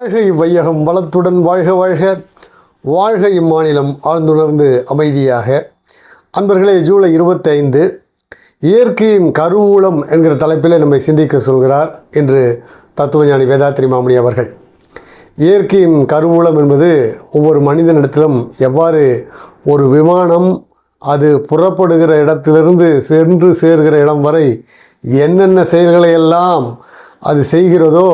வாழ்கை வையகம் வளத்துடன் வாழ்க வாழ்க. வாழ்க இம்மாநிலம் ஆழ்ந்துணர்ந்து அமைதியாக. அன்பர்களே ஜூலை இருபத்தைந்து இயற்கையின் கருவூலம் என்கிற தலைப்பிலே நம்மை சிந்திக்க சொல்கிறார் என்று தத்துவஞானி வேதாத்திரி மாமணி அவர்கள். இயற்கையின் கருவூலம் என்பது ஒவ்வொரு மனிதனிடத்திலும் எவ்வாறு ஒரு விமானம் அது புறப்படுகிற இடத்திலிருந்து சென்று சேர்கிற இடம் வரை என்னென்ன செயல்களை எல்லாம் அது செய்கிறதோ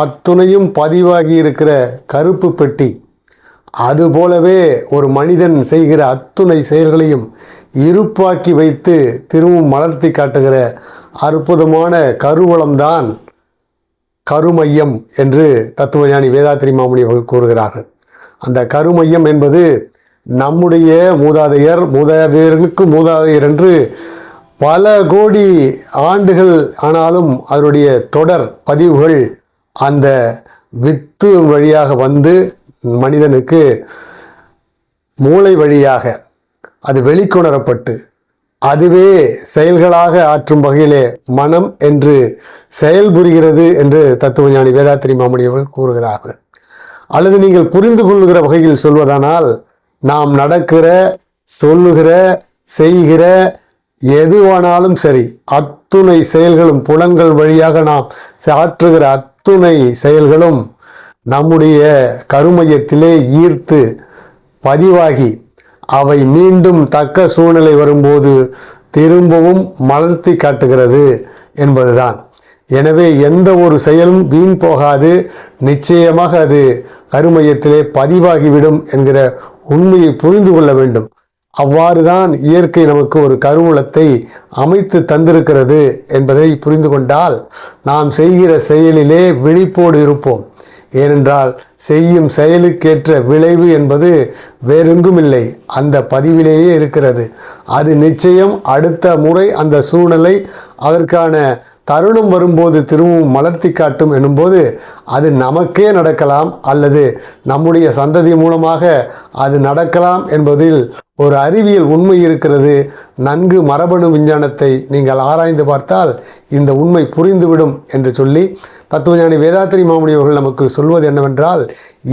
அத்துணையும் பதிவாகி இருக்கிற கருப்பு பெட்டி. அதுபோலவே ஒரு மனிதன் செய்கிற அத்துணை செயல்களையும் இருப்பாக்கி வைத்து திரும்பவும் மலர்த்தி காட்டுகிற அற்புதமான கருவளம்தான் கருமையம் என்று தத்துவஞானி வேதாத்திரி மாமுனி அவர்கள் கூறுகிறார்கள். அந்த கருமையம் என்பது நம்முடைய மூதாதையர் மூதாதையர்களுக்கு மூதாதையர் என்று பல கோடி ஆண்டுகள் ஆனாலும் அதனுடைய தொடர் பதிவுகள் அந்த வித்து வழியாக வந்து மனிதனுக்கு மூளை வழியாக அது வெளிக்கொணரப்பட்டு அதுவே செயல்களாக ஆற்றும் வகையிலே மனம் என்று செயல்புரிகிறது என்று தத்துவஞானி வேதாத்திரி மாமணி அவர்கள் கூறுகிறார்கள். அல்லது நீங்கள் புரிந்து கொள்ளுகிற வகையில் சொல்வதானால் நாம் நடக்கிற சொல்லுகிற செய்கிற எதுவானாலும் சரி அத்துணை செயல்களும் புலன்கள் வழியாக நாம் ஆற்றுகிற அத்துணை செயல்களும் நம்முடைய கருமையத்திலே ஈர்த்து பதிவாகி அவை மீண்டும் தக்க சூழ்நிலை வரும்போது திரும்பவும் மலர்த்தி காட்டுகிறது என்பதுதான். எனவே எந்த ஒரு செயலும் வீண் போகாது நிச்சயமாக அது கருமையத்திலே பதிவாகிவிடும் என்கிற உண்மையை புரிந்து கொள்ள வேண்டும். அவ்வாறுதான் இயற்கை நமக்கு ஒரு கருவூலத்தை அமைத்து தந்திருக்கிறது என்பதை புரிந்து கொண்டால் நாம் செய்கிற செயலிலே விழிப்போடு இருப்போம். ஏனென்றால் செய்யும் செயலுக்கேற்ற விளைவு என்பது வேறெங்கும் இல்லை அந்த பதிவிலேயே இருக்கிறது. அது நிச்சயம் அடுத்த முறை அந்த சூழ்நிலை அதற்கான தருணம் வரும்போது திரும்பவும் மலர்த்தி காட்டும் எனும்போது அது நமக்கே நடக்கலாம் அல்லது நம்முடைய சந்ததி மூலமாக அது நடக்கலாம் என்பதில் ஒரு அறிவியல் உண்மை இருக்கிறது. நன்கு மரபணு விஞ்ஞானத்தை நீங்கள் ஆராய்ந்து பார்த்தால் இந்த உண்மை புரிந்துவிடும் என்று சொல்லி தத்துவஞானி வேதாத்திரி மாமுனி அவர்கள் நமக்கு சொல்வது என்னவென்றால்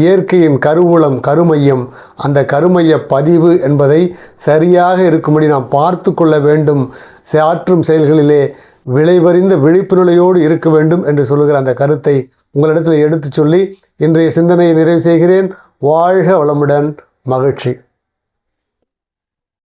இயற்கையின் கருவூலம் கருமையம் அந்த கருமைய பதிவு என்பதை சரியாக இருக்கும்படி நாம் பார்த்து கொள்ள வேண்டும். ஆற்றும் செயல்களிலே விளைவறிந்த விழிப்புணர்வையோடு இருக்க வேண்டும் என்று சொல்லுகிற அந்த கருத்தை உங்களிடத்தில் எடுத்து சொல்லி இன்றைய சிந்தனையை நிறைவு செய்கிறேன். வாழ்க வளமுடன். மகிழ்ச்சி.